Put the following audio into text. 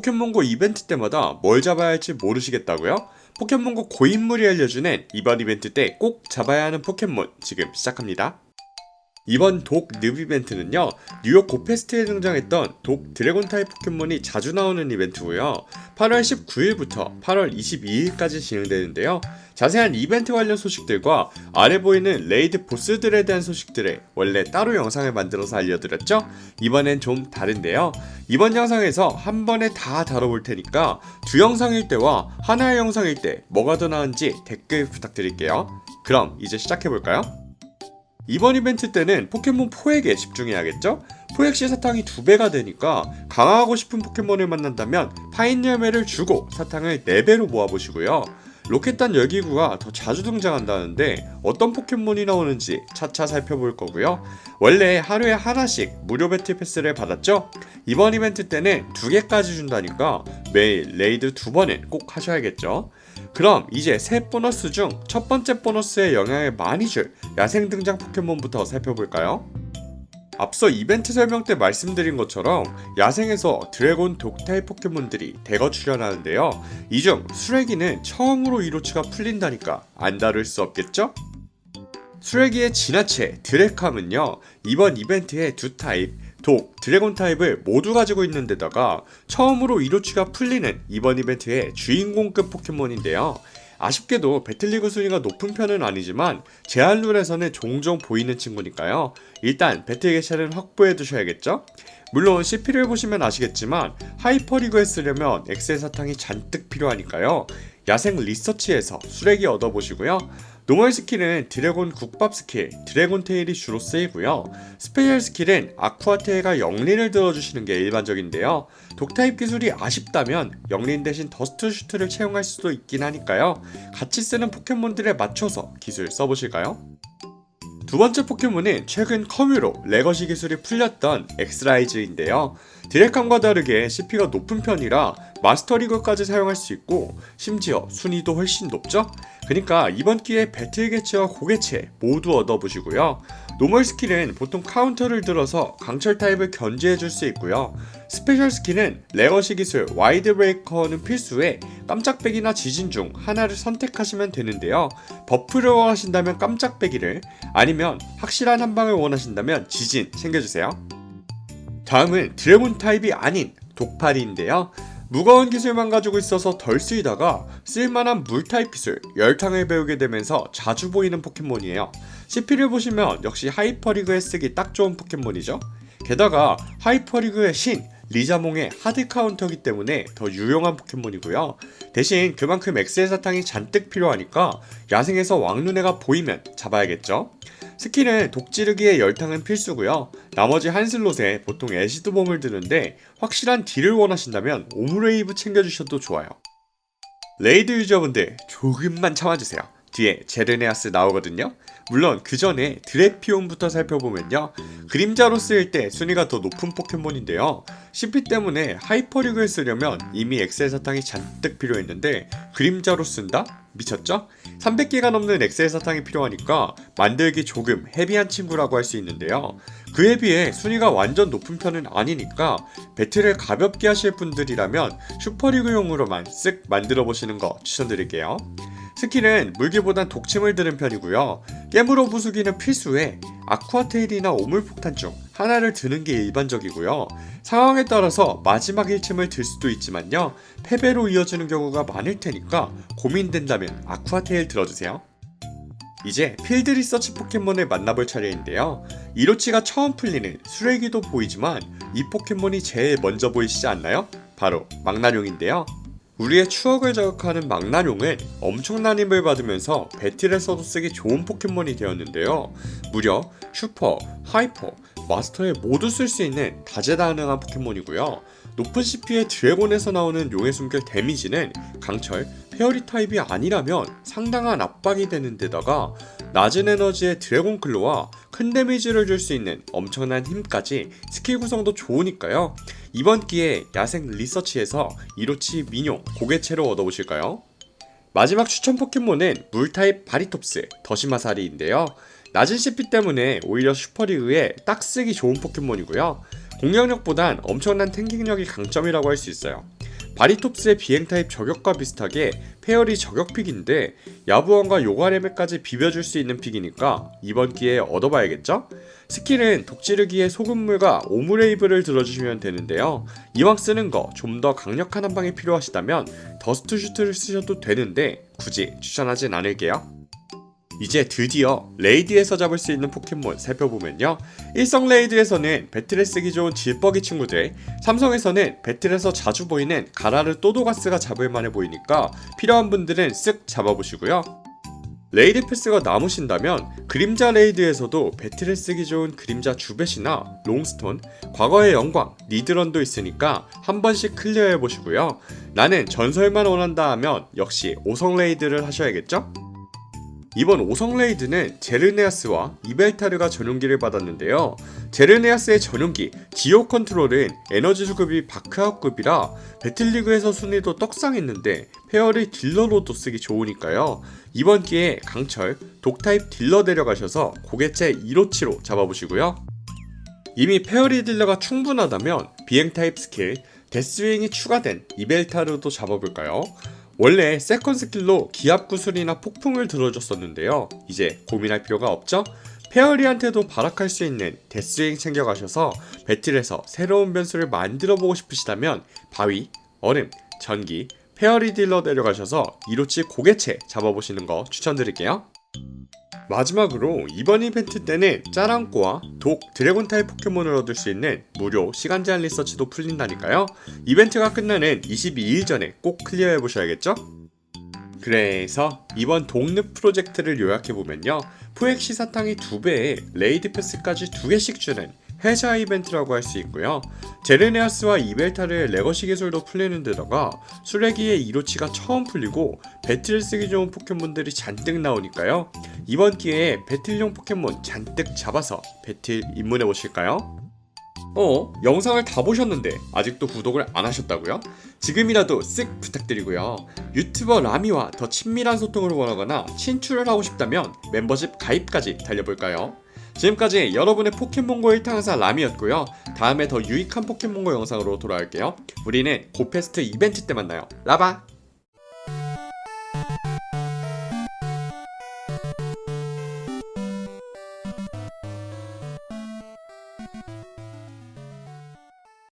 포켓몬고 이벤트 때마다 뭘 잡아야 할지 모르시겠다고요? 포켓몬고 고인물이 알려주는 이번 이벤트 때 꼭 잡아야 하는 포켓몬 지금 시작합니다. 이번 독 늪 이벤트는요 뉴욕 고페스트에 등장했던 독 드래곤 타입 포켓몬이 자주 나오는 이벤트고요. 8월 19일부터 8월 22일까지 진행되는데요. 자세한 이벤트 관련 소식들과 아래 보이는 레이드 보스들에 대한 소식들을 원래 따로 영상을 만들어서 알려드렸죠? 이번엔 좀 다른데요. 이번 영상에서 한 번에 다 다뤄볼 테니까 두 영상일 때와 하나의 영상일 때 뭐가 더 나은지 댓글 부탁드릴게요. 그럼 이제 시작해볼까요? 이번 이벤트 때는 포켓몬 포획에 집중해야겠죠? 포획 시 사탕이 두 배가 되니까 강화하고 싶은 포켓몬을 만난다면 파인 열매를 주고 사탕을 4배로 모아보시고요. 로켓단 열기구가 더 자주 등장한다는데 어떤 포켓몬이 나오는지 차차 살펴볼 거고요. 원래 하루에 하나씩 무료 배틀 패스를 받았죠? 이번 이벤트 때는 두 개까지 준다니까 매일 레이드 두 번은 꼭 하셔야겠죠? 그럼 이제 새 보너스 중 첫 번째 보너스에 영향을 많이 줄 야생 등장 포켓몬부터 살펴볼까요? 앞서 이벤트 설명 때 말씀드린 것처럼 야생에서 드래곤 독타입 포켓몬들이 대거 출연하는데요. 이 중 수레기는 처음으로 이로치가 풀린다니까 안 다룰 수 없겠죠? 수레기의 진화체 드래캄은요 이번 이벤트에 두 타입 독, 드래곤 타입을 모두 가지고 있는 데다가 처음으로 이로치가 풀리는 이번 이벤트의 주인공급 포켓몬인데요. 아쉽게도 배틀리그 순위가 높은 편은 아니지만 제한룰에서는 종종 보이는 친구니까요. 일단 배틀 개체는 확보해 두셔야겠죠? 물론 CP를 보시면 아시겠지만 하이퍼리그에 쓰려면 엑셀 사탕이 잔뜩 필요하니까요. 야생 리서치에서 수레기 얻어보시고요. 노멀 스킬은 드래곤 국밥 스킬, 드래곤 테일이 주로 쓰이고요. 스페셜 스킬은 아쿠아 테일과 영린을 들어주시는 게 일반적인데요. 독타입 기술이 아쉽다면 영린 대신 더스트 슈트를 채용할 수도 있긴 하니까요. 같이 쓰는 포켓몬들에 맞춰서 기술 써보실까요? 두 번째 포켓몬은 최근 커뮤로 레거시 기술이 풀렸던 엑스라이즈인데요. 디렉함과 다르게 CP가 높은 편이라 마스터리그까지 사용할 수 있고 심지어 순위도 훨씬 높죠? 그러니까 이번 기회에 배틀 개체와 고개체 모두 얻어보시고요. 노멀 스킬은 보통 카운터를 들어서 강철 타입을 견제해 줄 수 있고요. 스페셜 스킬은 레거시 기술 와이드 브레이커는 필수에 깜짝배기나 지진 중 하나를 선택하시면 되는데요. 버프를 원하신다면 깜짝배기를 아니면 확실한 한 방을 원하신다면 지진 챙겨주세요. 다음은 드래곤 타입이 아닌 독파리인데요. 무거운 기술만 가지고 있어서 덜 쓰이다가 쓸만한 물 타입 기술 열탕을 배우게 되면서 자주 보이는 포켓몬이에요. CP를 보시면 역시 하이퍼리그에 쓰기 딱 좋은 포켓몬이죠. 게다가 하이퍼리그의 신 리자몽의 하드 카운터기 때문에 더 유용한 포켓몬이고요. 대신 그만큼 엑셀 사탕이 잔뜩 필요하니까 야생에서 왕눈애가 보이면 잡아야겠죠. 스킬은 독지르기의 열탕은 필수고요. 나머지 한 슬롯에 보통 애시드bom을 드는데 확실한 딜을 원하신다면 오므레이브 챙겨주셔도 좋아요. 레이드 유저분들 조금만 참아주세요. 뒤에 제르네아스 나오거든요. 물론 그 전에 드레피온부터 살펴보면요. 그림자로 쓰일 때 순위가 더 높은 포켓몬인데요. CP 때문에 하이퍼리그를 쓰려면 이미 엑셀 사탕이 잔뜩 필요했는데 그림자로 쓴다? 미쳤죠? 300개가 넘는 엑셀 사탕이 필요하니까 만들기 조금 헤비한 친구라고 할 수 있는데요. 그에 비해 순위가 완전 높은 편은 아니니까 배틀을 가볍게 하실 분들이라면 슈퍼리그용으로만 쓱 만들어 보시는 거 추천드릴게요. 스킬은 물기보단 독침을 드는 편이고요. 깨물어 부수기는 필수에 아쿠아테일이나 오물폭탄 중 하나를 드는 게 일반적이고요. 상황에 따라서 마지막 1침을 들 수도 있지만요. 패배로 이어지는 경우가 많을 테니까 고민된다면 아쿠아테일 들어주세요. 이제 필드 리서치 포켓몬을 만나볼 차례인데요. 이로치가 처음 풀리는 수레기도 보이지만 이 포켓몬이 제일 먼저 보이시지 않나요? 바로 망나뇽인데요. 우리의 추억을 자극하는 망나뇽은 엄청난 힘을 받으면서 배틀에서도 쓰기 좋은 포켓몬이 되었는데요. 무려 슈퍼, 하이퍼, 마스터에 모두 쓸 수 있는 다재다능한 포켓몬이고요. 높은 CP의 드래곤에서 나오는 용의 숨결 데미지는 강철, 페어리 타입이 아니라면 상당한 압박이 되는 데다가 낮은 에너지의 드래곤 클로와 큰 데미지를 줄 수 있는 엄청난 힘까지 스킬 구성도 좋으니까요. 이번 기회에 야생 리서치에서 이로치 민용 고개체로 얻어보실까요? 마지막 추천 포켓몬은 물타입 바리톱스 더시마사리인데요. 낮은 CP 때문에 오히려 슈퍼리그에 딱 쓰기 좋은 포켓몬이고요. 공격력보단 엄청난 탱킹력이 강점이라고 할 수 있어요. 바리톱스의 비행 타입 저격과 비슷하게 페어리 저격 픽인데 야부원과 요가레메까지 비벼줄 수 있는 픽이니까 이번 기회에 얻어봐야겠죠? 스킬은 독지르기의 소금물과 오므레이브를 들어주시면 되는데요. 이왕 쓰는 거 좀 더 강력한 한 방이 필요하시다면 더스트 슈트를 쓰셔도 되는데 굳이 추천하진 않을게요. 이제 드디어 레이드에서 잡을 수 있는 포켓몬 살펴보면요. 일성 레이드에서는 배틀에 쓰기 좋은 질버기 친구들, 삼성에서는 배틀에서 자주 보이는 가라르 또도가스가 잡을 만해 보이니까 필요한 분들은 쓱 잡아보시고요. 레이드 패스가 남으신다면 그림자 레이드에서도 배틀에 쓰기 좋은 그림자 주벳이나 롱스톤, 과거의 영광, 니드런도 있으니까 한 번씩 클리어해 보시고요. 나는 전설만 원한다 하면 역시 오성 레이드를 하셔야겠죠? 이번 오성 레이드는 제르네아스와 이벨타르가 전용기를 받았는데요. 제르네아스의 전용기 지오 컨트롤은 에너지 수급이 바크아웃급이라 배틀리그에서 순위도 떡상했는데 페어를 딜러로도 쓰기 좋으니까요. 이번 기회에 강철, 독타입 딜러 데려가셔서 고개체 1호치로 잡아보시고요. 이미 페어리 딜러가 충분하다면 비행 타입 스킬, 데스윙이 추가된 이벨타르도 잡아볼까요? 원래 세컨 스킬로 기압 구슬이나 폭풍을 들어줬었는데요. 이제 고민할 필요가 없죠? 페어리한테도 발악할 수 있는 데스윙 챙겨가셔서 배틀에서 새로운 변수를 만들어보고 싶으시다면 바위, 얼음, 전기, 페어리 딜러 데려가셔서 이로치 고개체 잡아보시는 거 추천드릴게요. 마지막으로 이번 이벤트 때는 짜랑꼬와 독, 드래곤 타입 포켓몬을 얻을 수 있는 무료 시간 제한 리서치도 풀린다니까요. 이벤트가 끝나는 22일 전에 꼭 클리어해 보셔야겠죠? 그래서 이번 독립 프로젝트를 요약해보면요. 포획시 사탕이 2배에 레이드 패스까지 2개씩 주는 회자 이벤트라고 할 수 있고요. 제르네아스와 이벨타르의 레거시 기술도 풀리는 데다가 수레기의 이로치가 처음 풀리고 배틀 쓰기 좋은 포켓몬들이 잔뜩 나오니까요. 이번 기회에 배틀용 포켓몬 잔뜩 잡아서 배틀 입문해 보실까요? 어, 영상을 다 보셨는데 아직도 구독을 안 하셨다고요? 지금이라도 쓱 부탁드리고요. 유튜버 라미와 더 친밀한 소통을 원하거나 친출을 하고 싶다면 멤버십 가입까지 달려볼까요? 지금까지 여러분의 포켓몬고 1탄사 라미였고요. 다음에 더 유익한 포켓몬고 영상으로 돌아올게요. 우리는 고페스트 이벤트 때 만나요. 라바!